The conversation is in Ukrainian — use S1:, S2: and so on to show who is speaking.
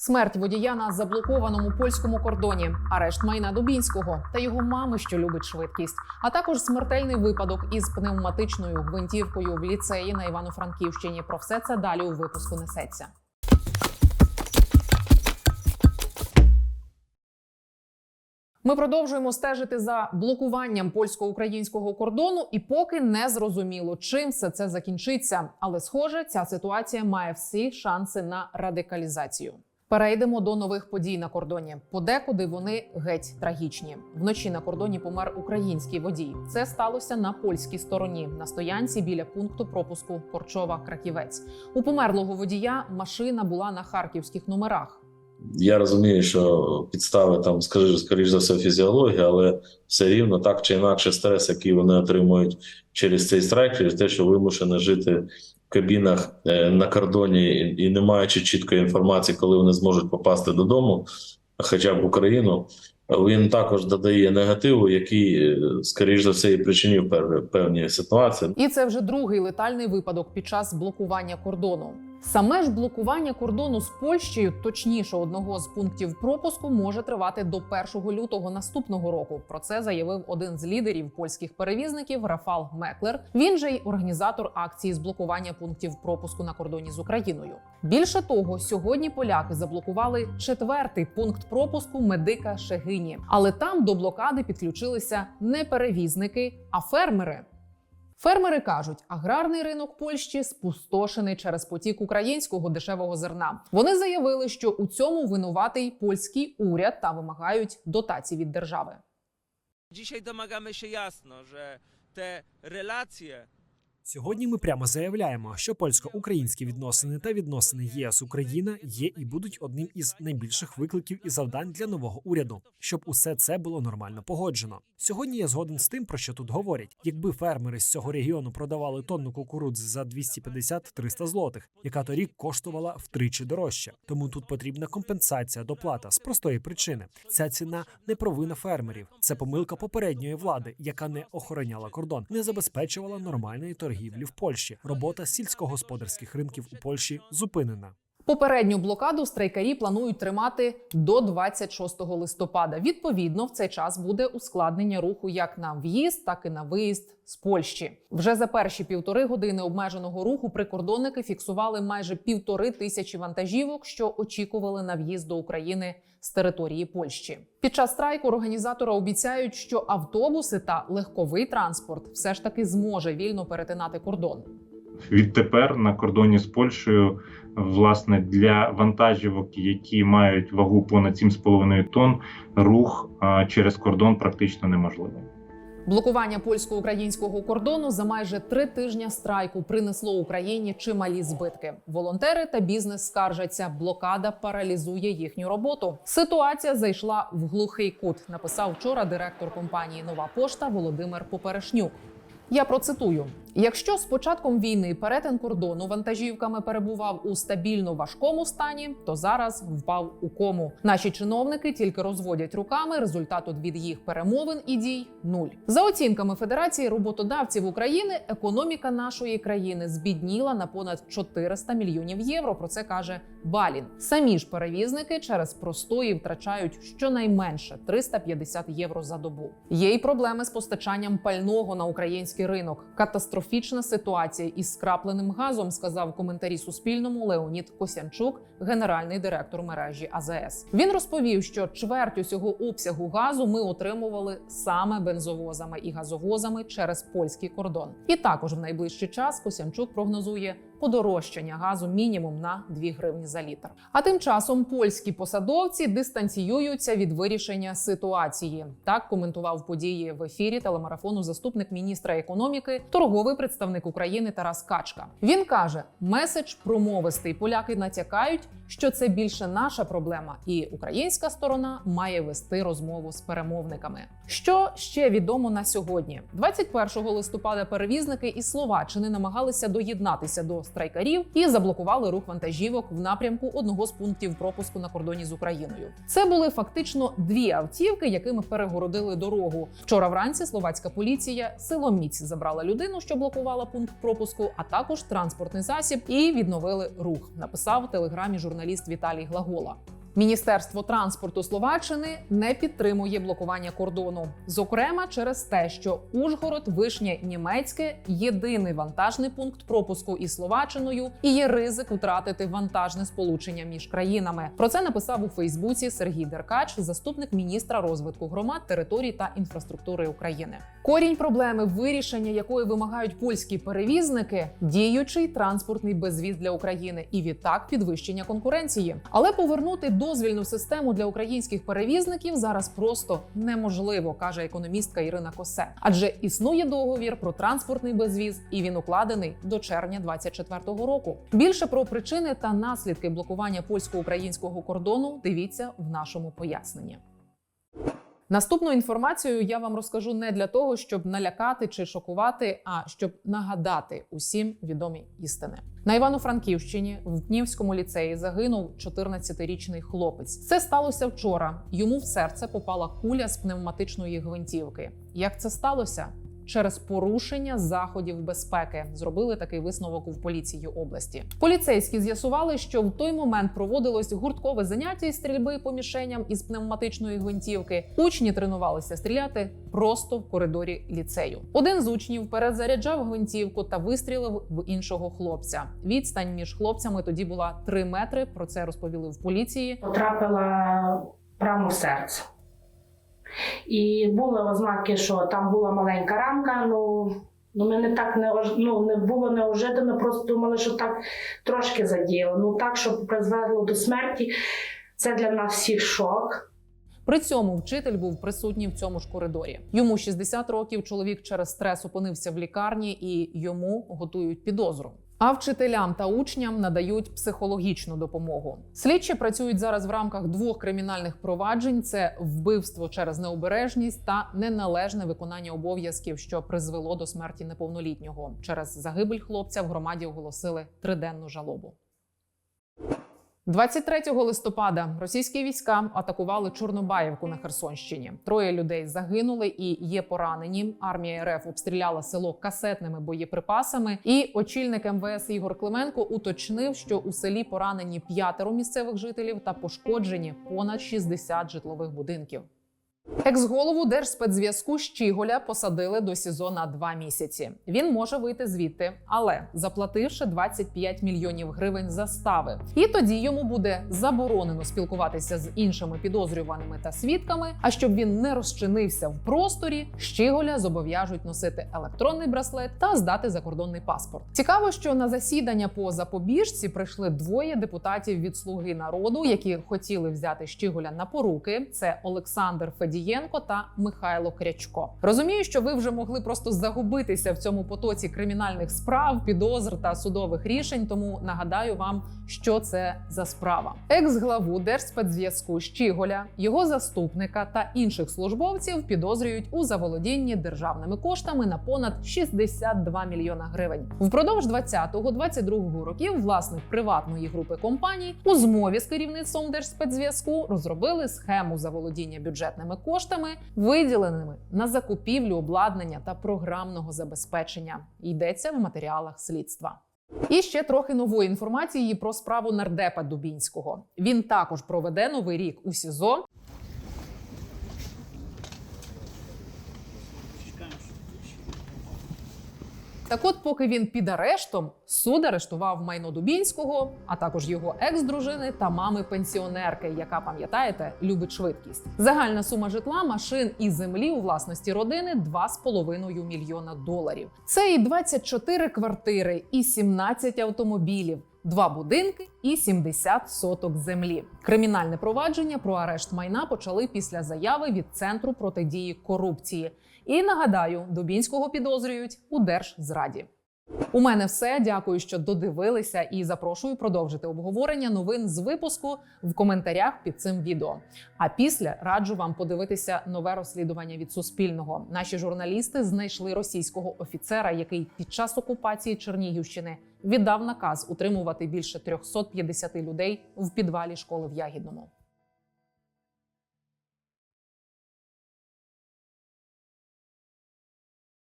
S1: Смерть водія на заблокованому польському кордоні, арешт майна Дубінського та його мами, що любить швидкість, а також смертельний випадок із пневматичною гвинтівкою в ліцеї на Івано-Франківщині. Про все це далі у випуску несеться. Ми продовжуємо стежити за блокуванням польсько-українського кордону, і поки не зрозуміло, чим все це закінчиться. Але схоже, ця ситуація має всі шанси на радикалізацію. Перейдемо до нових подій на кордоні. Подекуди вони геть трагічні. Вночі на кордоні помер український водій. Це сталося на польській стороні на стоянці біля пункту пропуску Корчова Краківець. У померлого водія машина була на харківських номерах.
S2: Я розумію, що підстави там, скажи, скоріш за все, фізіологія, але все рівно так чи інакше стрес, який вони отримують через цей страйк, через те, що вимушені жити в кабінах е, на кордоні і, не маючи чіткої інформації, коли вони зможуть попасти додому, хоча б в Україну, він також додає негативу, який, е, скоріш за все, і причинив пев- певні ситуації.
S1: І це вже другий летальний випадок під час блокування кордону. Саме ж блокування кордону з Польщею, точніше одного з пунктів пропуску, може тривати до 1 лютого наступного року. Про це заявив один з лідерів польських перевізників Рафал Меклер. Він же й організатор акції з блокування пунктів пропуску на кордоні з Україною. Більше того, сьогодні поляки заблокували четвертий пункт пропуску медика Шегині, але там до блокади підключилися не перевізники, а фермери. Фермери кажуть, аграрний ринок Польщі спустошений через потік українського дешевого зерна. Вони заявили, що у цьому винуватий польський уряд та вимагають дотацій від держави.
S3: Dzisiaj domagamy się jasno, że te relacje
S4: Сьогодні ми прямо заявляємо, що польсько-українські відносини та відносини ЄС Україна є і будуть одним із найбільших викликів і завдань для нового уряду, щоб усе це було нормально погоджено. Сьогодні я згоден з тим, про що тут говорять. Якби фермери з цього регіону продавали тонну кукурудзи за 250-300 злотих, яка торік коштувала втричі дорожче. Тому тут потрібна компенсація доплата з простої причини. Ця ціна не провина фермерів, це помилка попередньої влади, яка не охороняла кордон, не забезпечувала нормальної торгівлі в Польщі. Робота сільськогосподарських ринків у Польщі зупинена.
S1: Попередню блокаду страйкарі планують тримати до 26 листопада. Відповідно, в цей час буде ускладнення руху як на в'їзд, так і на виїзд з Польщі. Вже за перші півтори години обмеженого руху прикордонники фіксували майже півтори тисячі вантажівок, що очікували на в'їзд до України з території Польщі. Під час страйку організатори обіцяють, що автобуси та легковий транспорт все ж таки зможе вільно перетинати кордон.
S5: Відтепер на кордоні з Польщею, власне, для вантажівок, які мають вагу понад 7,5 тонн, рух через кордон практично неможливий.
S1: Блокування польсько-українського кордону за майже три тижня страйку принесло Україні чималі збитки. Волонтери та бізнес скаржаться. Блокада паралізує їхню роботу. Ситуація зайшла в глухий кут. Написав вчора директор компанії Нова пошта Володимир Поперешнюк. Я процитую: якщо з початком війни перетин кордону вантажівками перебував у стабільно важкому стані, то зараз впав у кому. Наші чиновники тільки розводять руками. Результату від їх перемовин і дій нуль. За оцінками Федерації роботодавців України, економіка нашої країни збідніла на понад 400 мільйонів євро. Про це каже Балін. Самі ж перевізники через простої втрачають щонайменше 350 євро за добу. Є й проблеми з постачанням пального на український ринок. Катастрофічна ситуація із скрапленим газом, сказав коментарі Суспільному Леонід Косянчук, генеральний директор мережі АЗС. Він розповів, що чверть усього обсягу газу ми отримували саме бензовозами і газовозами через польський кордон. І також в найближчий час Косянчук прогнозує подорожчання газу мінімум на 2 гривні за літр. А тим часом польські посадовці дистанціюються від вирішення ситуації. Так коментував події в ефірі телемарафону заступник міністра економіки, торговий представник України Тарас Качка. Він каже: меседж промовистий. Поляки натякають, що це більше наша проблема, і українська сторона має вести розмову з перемовниками. Що ще відомо на сьогодні? 21 листопада перевізники із Словаччини намагалися доєднатися до страйкарів і заблокували рух вантажівок в напрямку одного з пунктів пропуску на кордоні з Україною. Це були фактично дві автівки, якими перегородили дорогу. Вчора вранці словацька поліція силоміць забрала людину, що блокувала пункт пропуску, а також транспортний засіб, і відновили рух. Написав в телеграмі журналіст Віталій Глагола. Міністерство транспорту Словаччини не підтримує блокування кордону, зокрема через те, що Ужгород, Вишнє Німецьке єдиний вантажний пункт пропуску із Словаччиною, і є ризик втратити вантажне сполучення між країнами. Про це написав у Фейсбуці Сергій Деркач, заступник міністра розвитку громад, територій та інфраструктури України. Корінь проблеми, вирішення якої вимагають польські перевізники, діючий транспортний безвіз для України і відтак підвищення конкуренції. Але повернути дозвільну систему для українських перевізників зараз просто неможливо, каже економістка Ірина Косе. Адже існує договір про транспортний безвіз, і він укладений до червня 2024 року. Більше про причини та наслідки блокування польсько-українського кордону дивіться в нашому поясненні. Наступну інформацію я вам розкажу не для того, щоб налякати чи шокувати, а щоб нагадати усім відомі істини. На Івано-Франківщині в Днівському ліцеї загинув 14-річний хлопець. Це сталося вчора. Йому в серце попала куля з пневматичної гвинтівки. Як це сталося? Через порушення заходів безпеки зробили такий висновок у поліції області. Поліцейські з'ясували, що в той момент проводилось гурткове заняття із стрільби по мішеням із пневматичної гвинтівки. Учні тренувалися стріляти просто в коридорі ліцею. Один з учнів перезаряджав гвинтівку та вистрілив в іншого хлопця. Відстань між хлопцями тоді була 3 метри. Про це розповіли в поліції.
S6: потрапила прямо в серце. І були ознаки, що там була маленька ранка. Ну, ну ми не так не, ну, не було неожиданно, просто думали, що так трошки задіяло. Ну так, щоб призвело до смерті, це для нас всіх шок.
S1: При цьому вчитель був присутній в цьому ж коридорі. Йому 60 років. Чоловік через стрес опинився в лікарні і йому готують підозру. А вчителям та учням надають психологічну допомогу. Слідчі працюють зараз в рамках двох кримінальних проваджень: це вбивство через необережність та неналежне виконання обов'язків, що призвело до смерті неповнолітнього. Через загибель хлопця в громаді оголосили триденну жалобу. 23 листопада російські війська атакували Чорнобаївку на Херсонщині. Троє людей загинули і є поранені. Армія РФ обстріляла село касетними боєприпасами. І очільник МВС Ігор Клименко уточнив, що у селі поранені п'ятеро місцевих жителів та пошкоджені понад 60 житлових будинків. Екс-голову Держспецзв'язку Щіголя посадили до СІЗО на два місяці. Він може вийти звідти, але заплативши 25 мільйонів гривень застави. І тоді йому буде заборонено спілкуватися з іншими підозрюваними та свідками. А щоб він не розчинився в просторі, Щіголя зобов'яжуть носити електронний браслет та здати закордонний паспорт. Цікаво, що на засідання по запобіжці прийшли двоє депутатів від Слуги народу, які хотіли взяти Щіголя на поруки. Це Олександр Федієнко та Михайло Крячко. Розумію, що ви вже могли просто загубитися в цьому потоці кримінальних справ, підозр та судових рішень. Тому нагадаю вам, що це за справа. Екс-главу Держспецзв'язку Щіголя, його заступника та інших службовців підозрюють у заволодінні державними коштами на понад 62 мільйона гривень. Впродовж 20-22 років власник приватної групи компаній у змові з керівництвом Держспецзв'язку розробили схему заволодіння бюджетними коштами, виділеними на закупівлю обладнання та програмного забезпечення. Йдеться в матеріалах слідства. І ще трохи нової інформації про справу нардепа Дубінського. Він також проведе новий рік у СІЗО. Так от, поки він під арештом, суд арештував майно Дубінського, а також його екс-дружини та мами пенсіонерки, яка пам'ятаєте, любить швидкість. Загальна сума житла, машин і землі у власності родини 2,5 мільйона доларів. Це і 24 квартири, і 17 автомобілів. Два будинки і 70 соток землі. Кримінальне провадження про арешт майна почали після заяви від центру протидії корупції. І нагадаю, Дубінського підозрюють у держзраді. У мене все. Дякую, що додивилися, і запрошую продовжити обговорення новин з випуску в коментарях під цим відео. А після раджу вам подивитися нове розслідування від Суспільного. Наші журналісти знайшли російського офіцера, який під час окупації Чернігівщини віддав наказ утримувати більше 350 людей в підвалі школи в Ягідному.